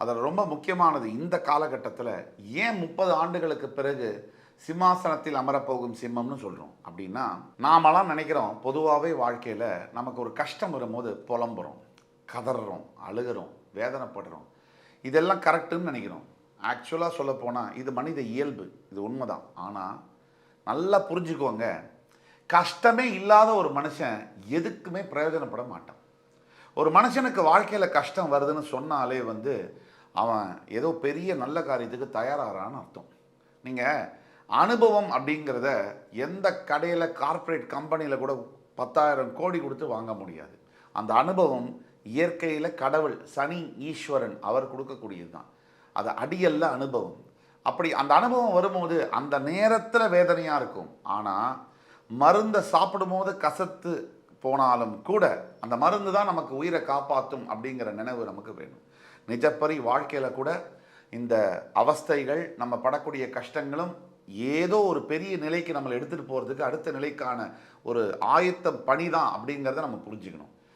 அதில் ரொம்ப முக்கியமானது இந்த காலகட்டத்தில் ஏன் முப்பது ஆண்டுகளுக்கு பிறகு சிம்மாசனத்தில் அமரப்போகும் சிம்மம்னு சொல்கிறோம்? அப்படின்னா நாமெல்லாம் நினைக்கிறோம் பொதுவாகவே வாழ்க்கையில் நமக்கு ஒரு கஷ்டம் வரும்போது புலம்புறோம் கதறோம் அழுகிறோம் வேதனைப்படுறோம். இதெல்லாம் கரெக்டுன்னு நினைக்கிறோம். ஆக்சுவலாக சொல்லப்போனால் இது மனித இயல்பு இது உண்மைதான். ஆனால் நல்லா புரிஞ்சுக்கோங்க கஷ்டமே இல்லாத ஒரு மனுஷன் எதுக்குமே பிரயோஜனப்பட மாட்டான். ஒரு மனுஷனுக்கு வாழ்க்கையில் கஷ்டம் வருதுன்னு சொன்னாலே வந்து அவன் ஏதோ பெரிய நல்ல காரியத்துக்கு தயாராகிறான்னு அர்த்தம். நீங்கள் அனுபவம் அப்படிங்கிறத எந்த கடையில் கார்ப்பரேட் கம்பெனியில் கூட பத்தாயிரம் கோடி கொடுத்து வாங்க முடியாது. அந்த அனுபவம் இயற்கையில் கடவுள் சனி ஈஸ்வரன் அவர் கொடுக்கக்கூடியது தான். அது அடியல்ல அனுபவம். அப்படி அந்த அனுபவம் வரும்போது அந்த நேரத்தில் வேதனையாக இருக்கும். ஆனால் மருந்தை சாப்பிடும்போது கசத்து போனாலும் கூட அந்த மருந்து தான் நமக்கு உயிரை காப்பாற்றும் அப்படிங்கிற நினைவு நமக்கு வேணும். நிஜப்பரி வாழ்க்கையில் கூட இந்த அவஸ்தைகள் நம்ம படக்கூடிய கஷ்டங்களும் ஏதோ ஒரு பெரிய நிலைக்கு நம்மளை எடுத்துகிட்டு போகிறதுக்கு அடுத்த நிலைக்கான ஒரு ஆயத்த பணி தான் அப்படிங்கிறத நம்ம புரிஞ்சுக்கணும்.